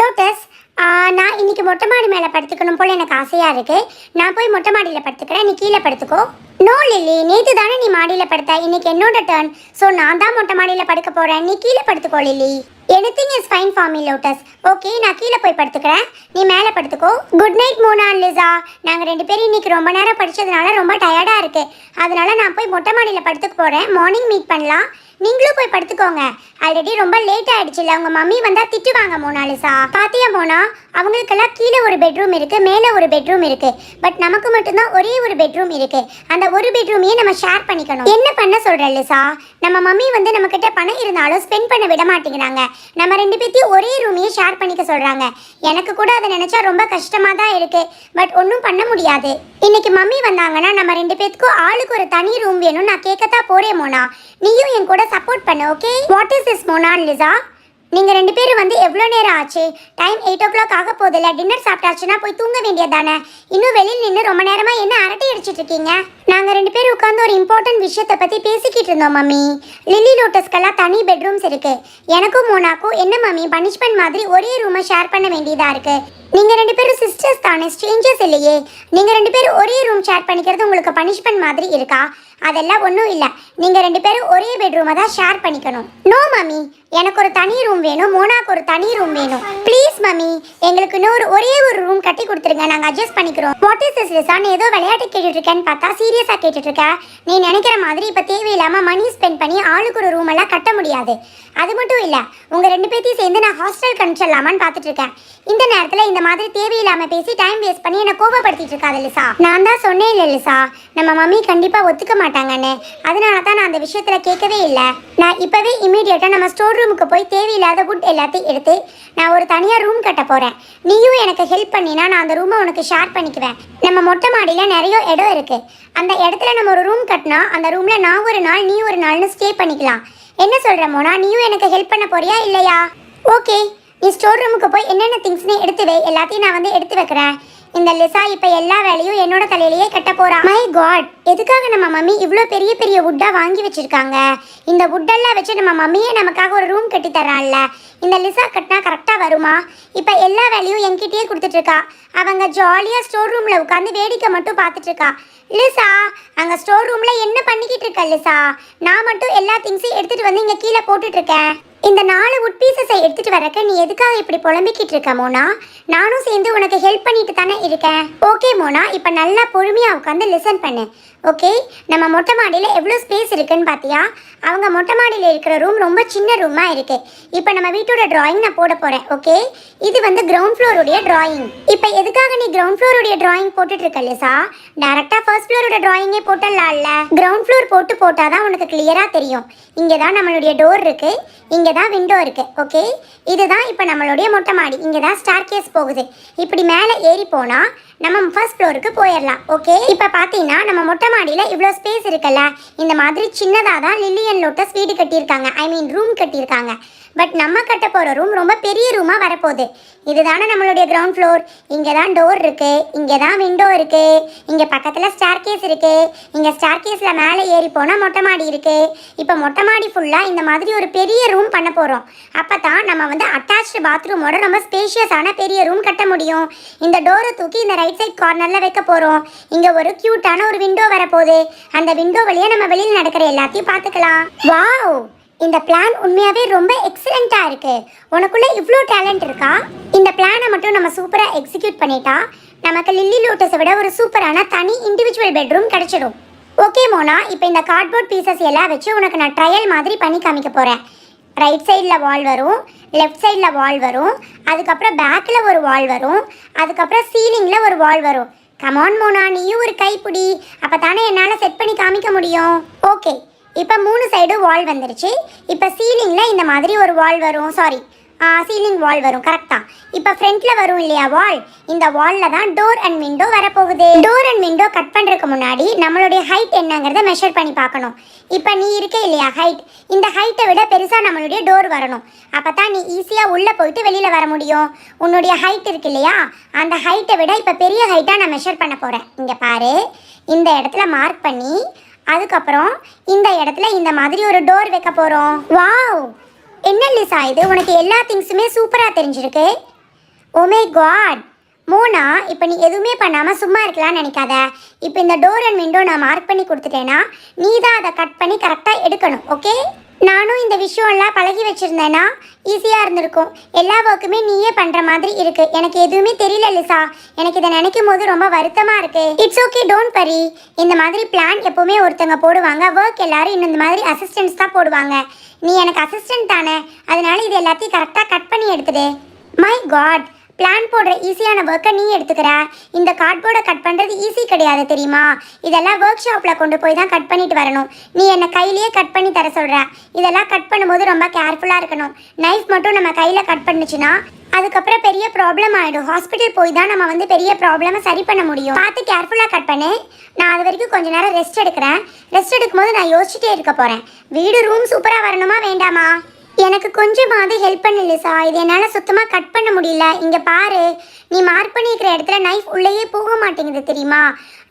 Lotus நான் இன்னைக்கு மொட்டை மாடி மேலே படுத்துக்கணும் போல் எனக்கு ஆசையாக இருக்குது நான் போய் மொட்டை மாடியில் படுத்துக்கிறேன். நீ கீழே படுத்துக்கோ. நோ லில்லி நேத்து தானே நீ மாடியில் படுத்த. இன்னைக்கு என்னோட டர்ன் ஸோ நான் தான் மொட்டை மாடியில் படுக்க போகிறேன் நீ கீழே படுத்துக்கோ Lily anything is fine for me Lotus okay நான் கீழே போய் படுத்துக்கிறேன். நீ மேலே படுத்துக்கோ. குட் நைட் மோனா லிசா நாங்கள் ரெண்டு பேரும் இன்னைக்கு ரொம்ப நேரம் படித்ததுனால ரொம்ப டயர்டாக இருக்குது அதனால நான் போய் மொட்டை மாடியில் படுத்துக்க போகிறேன் மார்னிங் மீட் பண்ணலாம். நீங்களும் போய் படுத்துக்கோங்க. ஆல்ரெடி ரொம்ப லேட் ஆயிடுச்சுல உங்க மம்மி வந்தா திட்டுவாங்க மோனாலிசா. பாத்தியா மோனா? அவங்களுக்கெல்லாம் கீழே ஒரு பெட்ரூம் இருக்கு மேலே ஒரு பெட்ரூம் இருக்கு. பட் நமக்கு மட்டும்தான் ஒரே ஒரு பெட்ரூம் இருக்குது அந்த ஒரு பெட்ரூமையே நம்ம ஷேர் பண்ணிக்கணும். என்ன பண்ண சொல்கிறேன் லிசா? நம்ம மம்மி வந்து நம்மக்கிட்ட பணம் இருந்தாலும் ஸ்பெண்ட் பண்ண விட மாட்டேங்கிறாங்க. நம்ம ரெண்டு பேர்த்தையும் ஒரே ரூமையே ஷேர் பண்ணிக்க சொல்கிறாங்க எனக்கு கூட அதை நினச்சா ரொம்ப கஷ்டமாக தான் இருக்குது பட் ஒன்றும் பண்ண முடியாது. இன்னைக்கு மம்மி வந்தாங்கன்னா நம்ம ரெண்டு பேத்துக்கும் ஆளுக்கு ஒரு தனி ரூம் வேணும் நான் கேட்கத்தான் போகிறேன் மோனா. நீயும் என் கூட சப்போர்ட் பண்ணு okay what is this Mona Lisa? நீங்கள் ரெண்டு பேரும் வந்து எவ்வளோ நேரம் ஆச்சு? டைம் எயிட் ஓ கிளாக் ஆக போதில்ல டின்னர் சாப்பிட்டாச்சுன்னா போய் தூங்க வேண்டியதானே இன்னும் வெளியில் நின்று ரொம்ப நேரமாக என்ன அரட்டை அடிச்சிட்டு நாங்க ரெண்டு பேரும் உட்காந்து ஒரு இம்பார்ட்டன்ட் விஷயத்தை பத்தி பேசிக்கிட்டு இருந்தோம் மம்மி. லில்லி லோட்டஸ்க்கெல்லாம் தனி பெட்ரூம்ஸ் இருக்கு. எனக்கும் மோனாக்கும் என்ன மம்மி? பனிஷ்மெண்ட் மாதிரி ஒரே ரூமை ஷேர் பண்ண வேண்டியதா இருக்கு. நீங்க ரெண்டு பேரும் சிஸ்டர்ஸ் தானே? ஸ்ட்ரேஞ்சர்ஸ் இல்லையே. நீங்க ரெண்டு பேரும் ஒரே ரூம் ஷேர் பண்ணிக்கிறது உங்களுக்கு பனிஷ்மெண்ட் மாதிரி இருக்கா? அதெல்லாம் ஒன்றும் இல்லை. நீங்க ரெண்டு பேரும் ஒரே பெட்ரூமை தான் ஷேர் பண்ணிக்கணும். No mummy. எனக்கு ஒரு தனி ரூம் வேணும் மோனாக்கு ஒரு தனி ரூம் வேணும். Please mummy. எங்களுக்கு இன்னொரு ஒரே ஒரு ரூம் கட்டி கொடுத்துருங்க. நாங்கள் அட்ஜஸ்ட் பண்ணிக்கிறோம். வாட் இஸ் திஸ் ஏதோ விளையாட்டு கேட்டுட்டு இருக்கேன்னு பார்த்தா சீரியஸாக கேட்டுட்ருக்க நீ நினைக்கிற மாதிரி இப்போ தேவையில்லாமல் மணி ஸ்பெண்ட் பண்ணி ஆளுக்கு ஒரு ரூம் எல்லாம் கட்ட முடியாது. அது மட்டும் இல்லை உங்கள் ரெண்டு பேர்த்தையும் சேர்ந்து நான் ஹாஸ்டல் கணிச்சிடலாமான்னு பார்த்துட்ருக்கேன் இந்த நேரத்தில் இந்த மாதிரி தேவையில்லாமல் பேசி டைம் வேஸ்ட் பண்ணி என்னை கோபப்படுத்திட்டு இருக்காது லிசா. நான் தான் சொன்னேன் இல்லை லிசா. நம்ம மம்மி கண்டிப்பாக ஒத்துக்க மாட்டாங்கன்னு. அதனால தான் நான் அந்த விஷயத்தில் கேட்கவே இல்லை. நான் இப்போவே இமீடியட்டாக நம்ம ஸ்டோர் ரூமுக்கு போய் தேவையில்லாத வுட் எல்லாத்தையும் எடுத்து நான் ஒரு தனியாக ரூம் கட்ட போகிறேன் நீயும் எனக்கு ஹெல்ப் பண்ணினா நான் அந்த ரூமை உனக்கு ஷேர் பண்ணிக்குவேன். நம்ம மொட்டை மாடியில் நிறைய இடம் இருக்குது அந்த இடத்துல நம்ம ஒரு ரூம் கட்டினா அந்த ரூமில் நான் ஒரு நாள் நீ ஒரு நாள்னு ஸ்டே பண்ணிக்கலாம். என்ன சொல்கிற மோனா? நீயும் எனக்கு ஹெல்ப் பண்ண போறியா இல்லையா? ஓகே நீ ஸ்டோர் ரூமுக்கு போய் என்னென்ன திங்ஸ்னு எடுத்து வை. எல்லாத்தையும் நான் வந்து எடுத்து வைக்கிறேன். இந்த லிசா இப்போ எல்லா வேலையும் என்னோட தலையிலேயே கட்ட போறா. மை காட் எதுக்காக நம்ம மம்மி இவ்வளோ பெரிய பெரிய வுட்டா வாங்கி வச்சிருக்காங்க? இந்த வுட்டெல்லாம் வச்சு நம்ம மம்மியே நமக்காக ஒரு ரூம் கட்டி தர்றான்ல. இந்த லிசா கட்டினா கரெக்டாக வருமா? இப்போ எல்லா வேலையும் என்கிட்டயே கொடுத்துட்ருக்கா அவங்க ஜாலியாக ஸ்டோர் ரூமில் உட்காந்து வேடிக்கை மட்டும் பார்த்துட்ருக்கா லிசா அங்கே ஸ்டோர் ரூமில் என்ன பண்ணிக்கிட்டு இருக்க லிசா? நான் மட்டும் எல்லா திங்ஸையும் எடுத்துகிட்டு வந்து இங்கே கீழே போட்டுட்ருக்கேன் இந்த நாலு உட் பீசஸை எடுத்துட்டு வரக்க நீ எதுக்காக இப்படி புலம்பிக்கிட்டு இருக்க மோனா? நானும் சேர்ந்து உனக்கு ஹெல்ப் பண்ணிட்டு தானே இருக்கேன். ஓகே மோனா இப்போ நல்லா பொறுமையாக உட்காந்து லிசன் பண்ணு. ஓகே நம்ம மொட்டை மாடியில் எவ்வளோ ஸ்பேஸ் இருக்குன்னு பார்த்தியா அவங்க மொட்டை மாடியில் இருக்கிற ரூம் ரொம்ப சின்ன ரூமாக இருக்குது இப்போ நம்ம வீட்டோட ட்ராயிங் நான் போட போகிறேன் ஓகே இது வந்து கிரவுண்ட் ஃப்ளோருடைய ட்ராயிங் இப்போ எதுக்காக நீ கிரவுண்ட் ஃப்ளோருடைய ட்ராயிங் போட்டுட்டு இருக்க லிசா? டேரெக்டாக ஃபர்ஸ்ட் ஃப்ளோரோட ட்ராயிங்கே போட்டுடலாம்ல கிரவுண்ட் ஃப்ளோர் போட்டு போட்டால் தான் உனக்கு கிளியராக தெரியும். இங்கே தான் நம்மளுடைய டோர் இருக்குது இங்கே தான் விண்டோ இருக்குது ஓகே இதுதான் இப்போ நம்மளுடைய மொட்டை மாடி. இங்கே தான் ஸ்டார் கேஸ் போகுது. இப்படி மேலே ஏறி போனால் நம்ம ஃபர்ஸ்ட் ஃப்ளோருக்கு போயிடலாம் ஓகே இப்போ பார்த்தீங்கன்னா நம்ம மொட்டை மாடியில் இவ்வளோ ஸ்பேஸ் இருக்குல்ல? இந்த மாதிரி சின்னதாக தான் லில்லியன் லோட்டஸ் வீடு கட்டியிருக்காங்க. ஐ மீன் ரூம் கட்டியிருக்காங்க. பட் நம்ம கட்ட போகிற ரூம் ரொம்ப பெரிய ரூமாக வரப்போகுது. இதுதானே நம்மளுடைய கிரவுண்ட் ஃப்ளோர் இங்கே தான் டோர் இருக்குது இங்கே தான் விண்டோ இருக்குது இங்கே பக்கத்தில் ஸ்டார் கேஸ் இருக்குது இங்கே ஸ்டார் கேஸில் மேலே ஏறி போனால் மொட்டை மாடி இருக்குது இப்போ மொட்டை மாடி ஃபுல்லாக இந்த மாதிரி ஒரு பெரிய ரூம் பண்ண போகிறோம் அப்போ தான் நம்ம வந்து அட்டாச்சு பாத்ரூமோட ரொம்ப ஸ்பேஷியஸான பெரிய ரூம் கட்ட முடியும். இந்த டோரை தூக்கி இந்த ரைட் சைட் கார்னரில் வைக்க போகிறோம் இங்கே ஒரு க்யூட்டான ஒரு விண்டோ வரப்போகுது. அந்த விண்டோ வழியாக நம்ம வெளியில் நடக்கிற எல்லாத்தையும் பார்த்துக்கலாம். வாவ் இந்த பிளான் உண்மையாவே ரொம்ப எக்ஸலண்டா இருக்கு. உனக்குள்ள இவ்வளோ டேலண்ட் இருக்கா? இந்த பிளானை மட்டும் நம்ம சூப்பரா எக்ஸிக்யூட் பண்ணிட்டா நமக்கு லில்லி லோட்டஸை விட ஒரு சூப்பரான தனி இண்டிவிஜுவல் பெட்ரூம் கிடைச்சிடும். ஓகே மோனா இப்போ இந்த கார்ட்போர்ட் பீசஸ் எல்லாம் வச்சு உனக்கு நான் ட்ரையல் மாதிரி பண்ணி காமிக்க போகிறேன் ரைட் சைடில் வால் வரும் லெஃப்ட் சைடில் வால் வரும் அதுக்கப்புறம் பேக்கில் ஒரு வால் வரும் அதுக்கப்புறம் சீலிங்கில் ஒரு வால் வரும். கமான் மோனா நீயும் ஒரு கைப்பிடி. அப்போ தானே என்னால் செட் பண்ணி காமிக்க முடியும். ஓகே இப்போ மூணு சைடும் வால் வந்துருச்சு. இப்போ சீலிங்கில் இந்த மாதிரி ஒரு வால் வரும். சாரி சீலிங் வால் வரும். கரெக்டா இப்போ ஃப்ரண்ட்ல வரும் இல்லையா வால் இந்த வால்ல தான் டோர் அண்ட் விண்டோ வரப்போகுது. டோர் அண்ட் விண்டோ கட் பண்றதுக்கு முன்னாடி நம்மளுடைய ஹைட் என்னங்கிறத மெஷர் பண்ணி பார்க்கணும். இப்போ நீ இருக்க இல்லையா ஹைட் இந்த ஹைட்டை விட பெருசா நம்மளுடைய டோர் வரணும். அப்பதான் நீ ஈஸியா உள்ள போயிட்டு வெளியில வர முடியும். உன்னுடைய ஹைட் இருக்கு இல்லையா? அந்த ஹைட்டை விட இப்போ பெரிய ஹைட்டா நான் மெஷர் பண்ண போறேன். இங்க பாரு. இந்த இடத்துல மார்க் பண்ணி அதுக்கப்புறம் இந்த இடத்துல இந்த மாதிரி ஒரு டோர் வைக்க போகிறோம் வாவ் என்ன லிசா இது? உனக்கு எல்லா திங்ஸுமே சூப்பராக தெரிஞ்சிருக்கு. Oh ஓமே காட் மோனா இப்போ நீ எதுவுமே பண்ணாமல் சும்மா இருக்கலாம்னு நினைக்காத. இப்போ இந்த டோர் அண்ட் விண்டோ நான் மார்க் பண்ணி கொடுத்துட்டேன்னா நீ தான் அதை கட் பண்ணி கரெக்டாக எடுக்கணும் ஓகே நானும் இந்த விஷயம்லாம் பழகி வச்சுருந்தேன்னா ஈஸியாக இருந்திருக்கும். எல்லா ஒர்க்குமே நீயே பண்ணுற மாதிரி இருக்குது எனக்கு எதுவுமே தெரியல லிசா. எனக்கு இதை நினைக்கும் போது ரொம்ப வருத்தமாக இருக்குது இட்ஸ் ஓகே டோன்ட் பரி இந்த மாதிரி பிளான் எப்போவுமே ஒருத்தங்க போடுவாங்க. ஒர்க் எல்லாரும் இன்னும் இந்த மாதிரி அசிஸ்டன்ஸ் தான் போடுவாங்க. நீ எனக்கு அசிஸ்டன்ட் தானே. அதனால இது எல்லாத்தையும் கரெக்டாக கட் பண்ணி எடுத்துடு. மை காட் பிளான் போடுற ஈஸியான ஒர்க்கை நீ எடுத்துக்கிற. இந்த கார்ட்போர்டை கட் பண்ணுறது ஈஸி கிடையாது தெரியுமா? இதெல்லாம் ஒர்க் ஷாப்பில் கொண்டு போய் தான் கட் பண்ணிட்டு வரணும். நீ என்னை கையிலேயே கட் பண்ணி தர சொல்கிற இதெல்லாம் கட் பண்ணும்போது ரொம்ப கேர்ஃபுல்லாக இருக்கணும். நைஃப் மட்டும் நம்ம கையில் கட் பண்ணுச்சுன்னா அதுக்கப்புறம் பெரிய ப்ராப்ளம் ஆகிடும் ஹாஸ்பிட்டல் போய் தான் நம்ம வந்து பெரிய ப்ராப்ளமை சரி பண்ண முடியும். பார்த்து கேர்ஃபுல்லாக கட் பண்ணு. நான் அது வரைக்கும் கொஞ்ச நேரம் ரெஸ்ட் எடுக்கிறேன். ரெஸ்ட் எடுக்கும்போது நான் யோசிச்சுட்டே இருக்க போகிறேன் வீடு ரூம் சூப்பராக வரணுமா வேண்டாமா? எனக்கு கொஞ்சமாவது ஹெல்ப் பண்ணு லிசா. இது என்னால் சுத்தமாக கட் பண்ண முடியல. இங்கே பாரு. நீ மார்க் பண்ணியிருக்கிற இடத்துல நைஃப் உள்ளேயே போக மாட்டேங்குது தெரியுமா?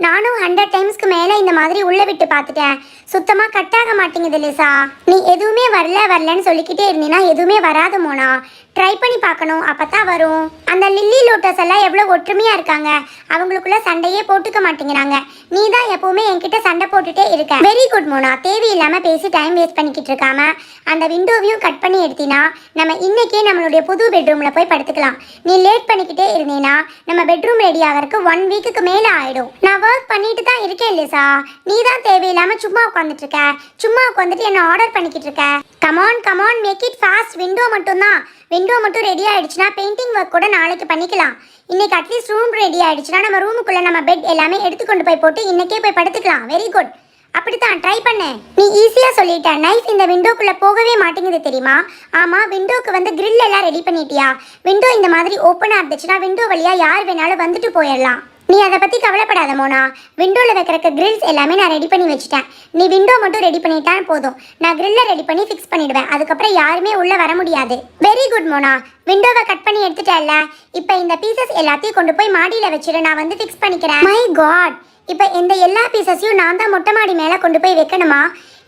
நானும் ஹண்ட்ரட் டைம்ஸ்க்கு மேலே இந்த மாதிரி உள்ளே விட்டு பார்த்துட்டேன். சுத்தமாக கட் ஆக மாட்டேங்குது லிசா. நீ எதுவுமே வரல வரலன்னு சொல்லிக்கிட்டே இருந்தீன்னா எதுவுமே வராது மோனா. ட்ரை பண்ணி பார்க்கணும். அப்போ தான் வரும். அந்த லில்லி லோட்டஸ் எல்லாம் எவ்வளோ ஒற்றுமையாக இருக்காங்க. அவங்களுக்குள்ள சண்டையே போட்டுக்க மாட்டேங்கிறாங்க. நீ தான் எப்போவுமே என்கிட்ட சண்டை போட்டுட்டே இருக்க. Very good Mona. தேவையில்லாமல் பேசி டைம் வேஸ்ட் பண்ணிக்கிட்டு இருக்காம அந்த விண்டோவையும் கட் பண்ணி எடுத்தினா நம்ம இன்றைக்கே நம்மளுடைய புது பெட்ரூமில் போய் படுத்துக்கலாம். நீ லேட் பண்ணிக்கிட்டே இருந்தீன்னா நம்ம பெட்ரூம் ரெடி ஆகிறதுக்கு ஒன் வீக்குக்கு மேலே ஆகிடும் நான் ஒர்க் பண்ணிட்டு தான் இருக்கேன் லிசா. நீ தான் தேவையில்லாமல் சும்மா உட்காந்துட்டு இருக்க. சும்மா உட்காந்துட்டு என்ன ஆர்டர் பண்ணிக்கிட்டு இருக்க? Come on come on make it fast window மட்டும்தான். விண்டோ மட்டும் ரெடி ஆகிடுச்சுன்னா பெயிண்டிங் ஒர்க் கூட நாளைக்கு பண்ணிக்கலாம். இன்னைக்கு அட்லீஸ்ட் ரூம் ரெடி ஆகிடுச்சுன்னா நம்ம ரூமுக்குள்ளே நம்ம பெட் எல்லாமே எடுத்து கொண்டு போய் போட்டு இன்னைக்கே போய் படுத்துக்கலாம். வெரி குட் அப்படித்தான் ட்ரை பண்ண. நீ ஈஸியாக சொல்லிட்ட நைஃப் இந்த விண்டோக்குள்ளே போகவே மாட்டேங்குது தெரியுமா? ஆமாம் விண்டோக்கு வந்து கிரில் எல்லாம் ரெடி பண்ணிட்டியா? விண்டோ இந்த மாதிரி ஓப்பனாக இருந்துச்சுன்னா விண்டோ வழியா யார் வேணாலும் வந்துட்டு போயிடலாம். நீ அதை பத்தி கவலைப்படாத மோனா. விண்டோல வைக்கிறக்க கிரில்ஸ் எல்லாமே நான் ரெடி பண்ணி வச்சுட்டேன். நீ விண்டோ மட்டும் ரெடி பண்ணிட்டா போதும். நான் கிரில்ல ரெடி பண்ணி ஃபிக்ஸ் பண்ணிடுவேன். அதுக்கப்புறம் யாருமே உள்ள வர முடியாது. Very good Mona. விண்டோவை கட் பண்ணி எடுத்துட்டேல்ல? இப்போ இந்த பீசஸ் எல்லாத்தையும் கொண்டு போய் மாடியில வச்சிரு. நான் வந்து ஃபிக்ஸ் பண்ணிக்கிறேன். மை காட் இப்போ இந்த எல்லா பீசஸையும் நான் தான் மொட்டை மாடி மேலே கொண்டு போய் வைக்கணுமா?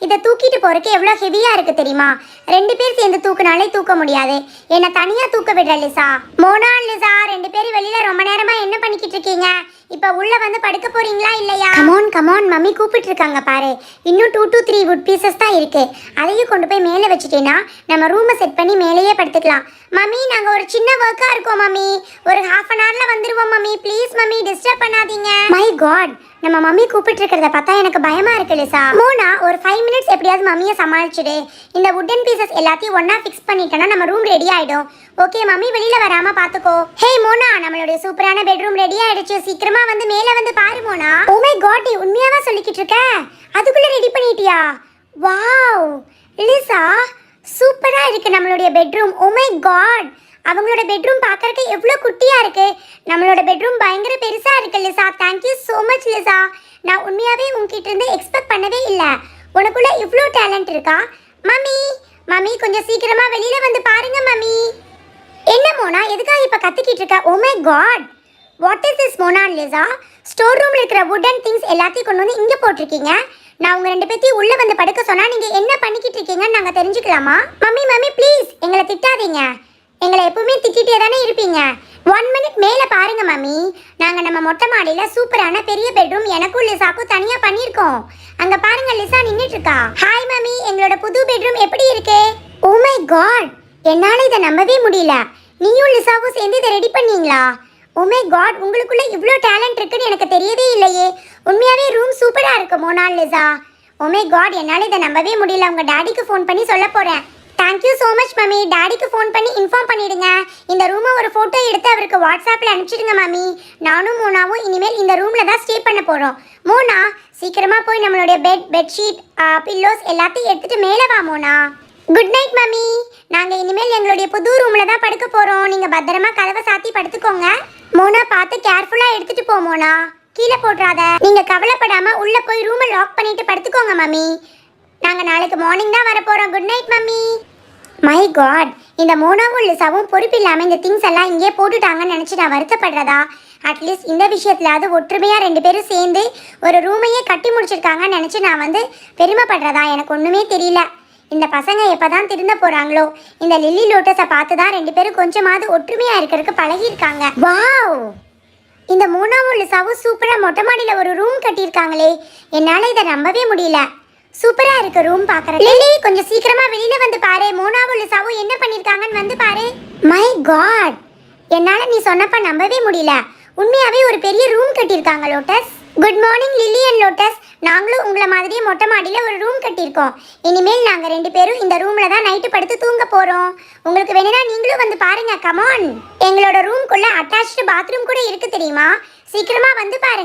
இதை தூக்கிட்டு போறதுக்கு எவ்வளோ ஹெவியாக இருக்கு தெரியுமா? ரெண்டு பேர் சேர்ந்து தூக்குனாலே தூக்க முடியாது. என்னை தனியாக தூக்க விடுற லிசா. மோனா லிசா ரெண்டு பேரும் வெளியில ரொம்ப நேரமா என்ன பண்ணிக்கிட்டு இருக்கீங்க? இப்போ உள்ள வந்து படுக்க போறீங்களா இல்லையா? கமான் கமான் மம்மி கூப்பிட்டு இருக்காங்க பாரு. இன்னும் two two three wood pieces தான் இருக்கு. அதையும் கொண்டு போய் மேலே வச்சுட்டேன்னா நம்ம ரூமை செட் பண்ணி மேலேயே படுத்துக்கலாம். மம்மி நாங்க ஒரு சின்ன ஒர்க்கா இருக்கோம் மம்மி. ஒரு ஹாஃப் அன் ஹவர்ல வந்துருவோம் மம்மி. ப்ளீஸ் மம்மி டிஸ்டர்ப் பண்ணாதீங்க. மை காட் நம்ம மம்மி கூப்பிட்டு இருக்கிறத பார்த்தா எனக்கு பயமா இருக்கு லிசா. மோனா ஒரு ஃபைவ் மினிட்ஸ் எப்படியாவது மம்மியை சமாளிச்சுடு. இந்த உட்டன் பீசஸ் எல்லாத்தையும் ஒண்ணா ஃபிக்ஸ் பண்ணிட்டேன்னா நம்ம ரூம் ரெடி ஆயிடும். ஓகே மம்மி வெளியில வராம பாத்துக்கோ ஹே மோனா நம்மளுடைய சூப்பரான பெட்ரூம் ரெடி ஆயிடுச்சு. சீக்கிரமா வந்து மேல வந்து பாரு மோனா. ஓ மை காட் உண்மையாவா சொல்லிக்கிட்டு இருக்க? அதுக்குள்ள ரெடி பண்ணிட்டியா? வாவ் லிசா சூப்பரா இருக்கு நம்மளுடைய பெட்ரூம் ஓ மை காட் அவங்களோட பெட்ரூம் பார்க்கறக்கு எவ்வளோ குட்டியாக இருக்குது நம்மளோட பெட்ரூம் பயங்கர பெருசாக இருக்கு Lisa. Thank you so much Lisa. நான் உண்மையாகவே உங்ககிட்ட இருந்து எக்ஸ்பெக்ட் பண்ணவே இல்லை. உனக்குள்ளே இவ்வளோ டேலண்ட் இருக்கா? மம்மி மம்மி கொஞ்சம் சீக்கிரமாக வெளியில் வந்து பாருங்க மம்மி. என்ன மோனா எதுக்காக இப்போ கத்திக்கிட்டு இருக்க? ஓ my god what is this Mona Lisa? Store ரூமில் இருக்கிற வுடன் திங்ஸ் எல்லாத்தையும் கொண்டு வந்து இங்கே போட்டிருக்கீங்க. நான் உங்கள் ரெண்டு பேர்த்தையும் உள்ளே வந்து படுக்க சொன்னால் நீங்கள் என்ன பண்ணிக்கிட்டு இருக்கீங்கன்னு நாங்கள் தெரிஞ்சுக்கலாமா? மம்மி மம்மி ப்ளீஸ் எங்களை திட்டாதீங்க. எங்களை எப்பவுமே திட்டிகிட்டே தானே இருப்பீங்க? ஒன் மினிட் மேலே பாருங்க மாமி நாங்கள் நம்ம மொட்டை மாடியில் சூப்பரான பெரிய பெட்ரூம் எனக்கும் லிசாக்கும் தனியாக பண்ணியிருக்கோம். அங்கே பாருங்க லிசா நின்றுட்டு இருக்கா ஹாய் மாமி எங்களோட புது பெட்ரூம் எப்படி இருக்கு? Oh ஓ மை காட் என்னால் இதை நம்பவே முடியல. நீயும் லிசாவும் சேர்ந்து இதை ரெடி பண்ணீங்களா? Oh உமே காட் உங்களுக்குள்ள இவ்வளோ டேலண்ட் இருக்குன்னு எனக்கு தெரியவே இல்லையே. உண்மையாவே ரூம் சூப்பராக இருக்கு மோனால் லிசா உமே oh காட் என்னால் இதை நம்பவே முடியல. உங்கள் டாடிக்கு ஃபோன் பண்ணி சொல்ல போகிறேன் thank you so much mummy டாடிக்கு phone பண்ணி இன்ஃபார்ம் பண்ணிடுங்க. இந்த ரூமை ஒரு ஃபோட்டோ எடுத்து அவருக்கு வாட்ஸ்அப்பில் அனுப்பிச்சிடுங்க மம்மி நானும் மோனாவும் இனிமேல் இந்த ரூமில் தான் ஸ்டே பண்ண போகிறோம் மோனா சீக்கிரமாக போய் நம்மளுடைய பெட் பெட்ஷீட் பில்லோஸ் எல்லாத்தையும் எடுத்துகிட்டு மேலே வா மோனா. குட் நைட் மம்மி நாங்கள் இனிமேல் எங்களுடைய புது ரூமில் தான் படுக்க போகிறோம் நீங்கள் பத்திரமா கதவை சாத்தி படுத்துக்கோங்க. மோனா பார்த்து கேர்ஃபுல்லாக எடுத்துகிட்டு போ மோனா. கீழே போட்டுறாத. நீங்கள் கவலைப்படாமல் உள்ளே போய் ரூமை லாக் பண்ணிட்டு படுத்துக்கோங்க மம்மி நாங்கள் நாளைக்கு மார்னிங் தான் வர good night mummy. My god இந்த மோனாவும் லிசாவும் பொறுப்பு இல்லாமல் இந்த திங்ஸ் எல்லாம் இங்கே போட்டுட்டாங்கன்னு நினச்சி நான் வருத்தப்படுறதா? அட்லீஸ்ட் இந்த விஷயத்துலாவது ஒற்றுமையாக ரெண்டு பேரும் சேர்ந்து ஒரு ரூமையே கட்டி முடிச்சிருக்காங்கன்னு நினச்சி நான் வந்து பெருமைப்படுறதா? எனக்கு ஒன்றுமே தெரியல. இந்த பசங்க எப்போ தான் திருந்த போகிறாங்களோ இந்த லில்லி லோட்டஸை பார்த்து தான் ரெண்டு பேரும் கொஞ்சமாவது ஒற்றுமையாக இருக்கிறதுக்கு பழகியிருக்காங்க. வாவ் இந்த மூணாவும் லிசாவும் சூப்பராக மொட்டை மாடியில் ஒரு ரூம் கட்டியிருக்காங்களே. என்னால் இதை நம்பவே முடியல. சூப்பரா இருக்கு ரூம் பாக்குற லில்லி கொஞ்சம் சீக்கிரமா வெளியில வந்து பாரு. உள்ள சவு என்ன பண்ணிருக்காங்கன்னு வந்து பாரு. மை காட் என்னால நீ சொன்னப்ப நம்பவே முடியல. உண்மையாவே ஒரு பெரிய ரூம் கட்டியிருக்காங்க Lotus good morning Lily and Lotus நாங்களும் உங்களை மாதிரியே மொட்டை மாடியில ஒரு ரூம் கட்டியிருக்கோம். இனிமேல் நாங்க ரெண்டு பேரும் இந்த ரூம்ல தான் நைட்டு படுத்து தூங்க போறோம். உங்களுக்கு வேணும்னா நீங்களும் வந்து பாருங்க கமான் எங்களோட ரூம்குள்ள அட்டாச்டு பாத்ரூம் கூட இருக்கு தெரியுமா? சீக்கிரமா வந்து பாருங்க.